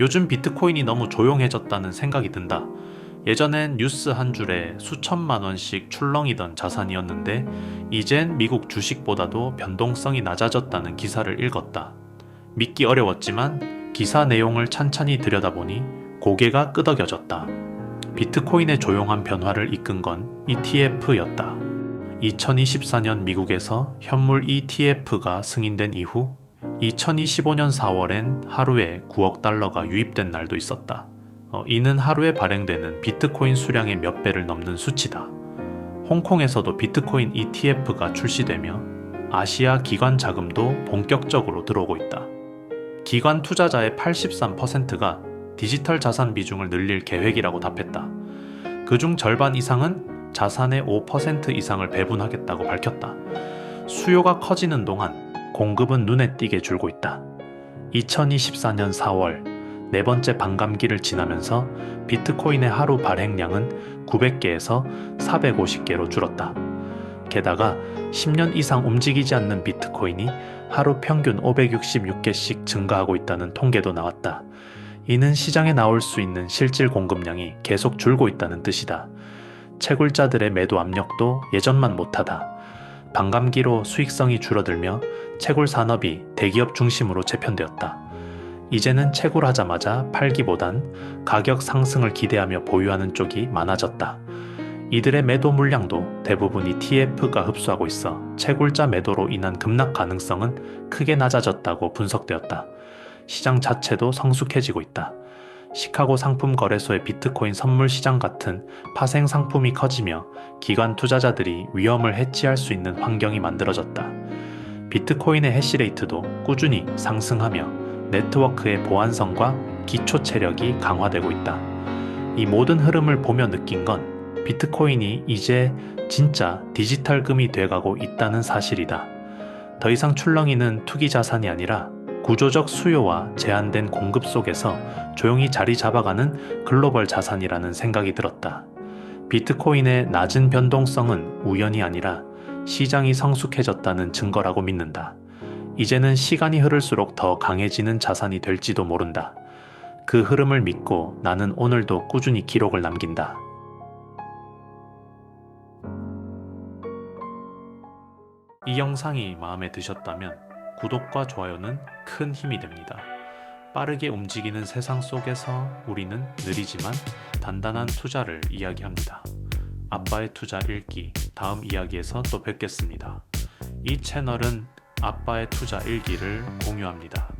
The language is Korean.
요즘 비트코인이 너무 조용해졌다는 생각이 든다. 예전엔 뉴스 한 줄에 수천만 원씩 출렁이던 자산이었는데 이젠 미국 주식보다도 변동성이 낮아졌다는 기사를 읽었다. 믿기 어려웠지만 기사 내용을 찬찬히 들여다보니 고개가 끄덕여졌다. 비트코인의 조용한 변화를 이끈 건 ETF였다. 2024년 미국에서 현물 ETF가 승인된 이후 2025년 4월엔 하루에 9억 달러가 유입된 날도 있었다. 어, 이는 하루에 발행되는 비트코인 수량의 몇 배를 넘는 수치다. 홍콩에서도 비트코인 ETF가 출시되며 아시아 기관 자금도 본격적으로 들어오고 있다. 기관 투자자의 83%가 디지털 자산 비중을 늘릴 계획이라고 답했다. 그중 절반 이상은 자산의 5% 이상을 배분하겠다고 밝혔다. 수요가 커지는 동안 공급은 눈에 띄게 줄고 있다. 2024년 4월 네 번째 반감기를 지나면서 비트코인의 하루 발행량은 900개에서 450개로 줄었다. 게다가 10년 이상 움직이지 않는 비트코인이 하루 평균 566개씩 증가하고 있다는 통계도 나왔다. 이는 시장에 나올 수 있는 실질 공급량이 계속 줄고 있다는 뜻이다. 채굴자들의 매도 압력도 예전만 못하다. 반감기로 수익성이 줄어들며 채굴 산업이 대기업 중심으로 재편되었다. 이제는 채굴하자마자 팔기보단 가격 상승을 기대하며 보유하는 쪽이 많아졌다. 이들의 매도 물량도 대부분이 TF가 흡수하고 있어 채굴자 매도로 인한 급락 가능성은 크게 낮아졌다고 분석되었다. 시장 자체도 성숙해지고 있다. 시카고 상품 거래소의 비트코인 선물 시장 같은 파생 상품이 커지며 기관 투자자들이 위험을 해치할 수 있는 환경이 만들어졌다. 비트코인의 해시레이트도 꾸준히 상승하며 네트워크의 보안성과 기초 체력이 강화되고 있다. 이 모든 흐름을 보며 느낀 건 비트코인이 이제 진짜 디지털 금이 돼가고 있다는 사실이다. 더 이상 출렁이는 투기 자산이 아니라 구조적 수요와 제한된 공급 속에서 조용히 자리 잡아가는 글로벌 자산이라는 생각이 들었다. 비트코인의 낮은 변동성은 우연이 아니라 시장이 성숙해졌다는 증거라고 믿는다. 이제는 시간이 흐를수록 더 강해지는 자산이 될지도 모른다. 그 흐름을 믿고 나는 오늘도 꾸준히 기록을 남긴다. 이 영상이 마음에 드셨다면 구독과 좋아요는 큰 힘이 됩니다. 빠르게 움직이는 세상 속에서 우리는 느리지만 단단한 투자를 이야기합니다. 아빠의 투자 읽기 다음 이야기에서 또 뵙겠습니다. 이 채널은 아빠의 투자 일기를 공유합니다.